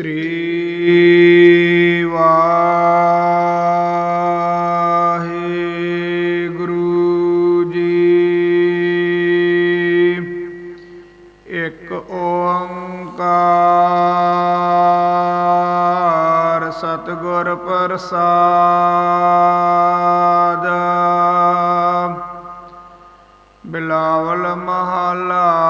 ਸ੍ਰੀ ਵਾਹਿਗੁਰੂ ਜੀ। ਇੱਕ ਓੰਕਾਰ ਸਤਿਗੁਰ ਪ੍ਰਸਾਦ। ਬਿਲਾਵਲ ਮਹਲਾ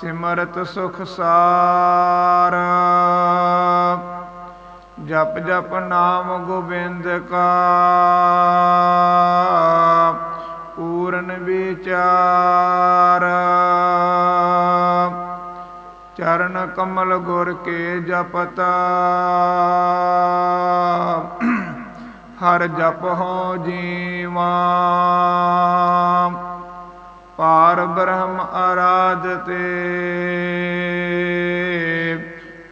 ਸਿਮਰਤ ਸੁਖ ਸਾਰ। ਜਪ ਜਪ ਨਾਮ ਗੋਬਿੰਦ ਕਾ। ਪੂਰਨ ਵਿਚਾਰ। ਚਰਨ ਕਮਲ ਗੁਰ ਕੇ ਜਪਤਾ। ਹਰ ਜਪ ਹੋ ਜੀਵਾ। ਪਾਰ ਬ੍ਰਹਮ ਆਰਾਧਤੇ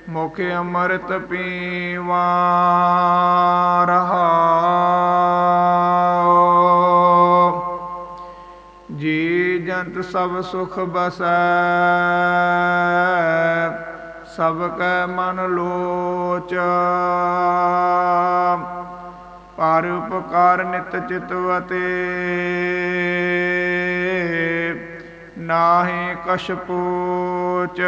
ਮੁਖ ਅੰਮ੍ਰਿਤ ਪੀਵਾ ਰਹਾਉ ਜੀ ਜੰਤ ਸਭ ਸੁਖ ਬਸੈ ਸਭ ਕੈ ਮਨ ਲੋਚ ਪਰ ਉਪਕਾਰ ਨਿਤ ਚਿਤਵਤੇ ਨਾਹੀ ਕਛ ਪੂਚ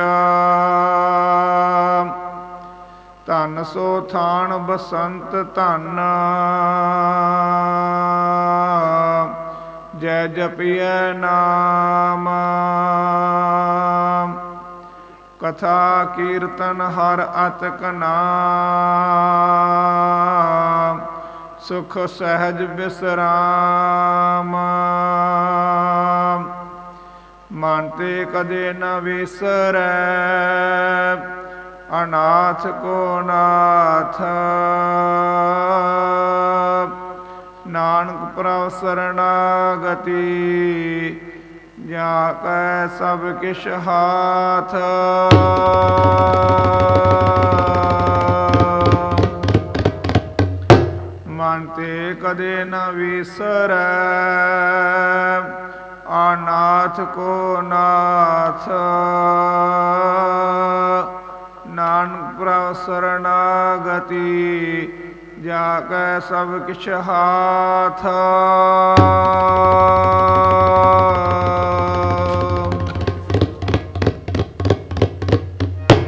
ਧਨ ਸੋ ਥਾਨ ਬਸੰਤ ਧਨ। ਜੈ ਜਪਿਐ ਨਾਮ। ਕਥਾ ਕੀਰਤਨ ਹਰ ਅਤਕ ਨਾਮ। ਸੁਖ ਸਹਿਜ ਬਿਸਰਾਮ। ਮਨ ਤੇ ਕਦੇ ਨ ਵਿਸਰੈ। ਅਨਾਥ ਕੋ ਨਾਥ। ਨਾਨਕ ਪ੍ਰਭ ਸਰਣਾਗਤੀ। ਜਾ ਕੈ ਸਭ ਕਿਛ ਹਾਥ। ਮਨ ਤੇ ਕਦੇ ਨ ਵਿਸਰੈ। ਅਨਾਥ ਕੋ ਨਾਥ। ਨਾਨਕ ਪ੍ਰਭ ਸਰਣਾਗਤੀ ਜਾ ਕੈ ਸਭ ਕਿਛ ਹਾਥ।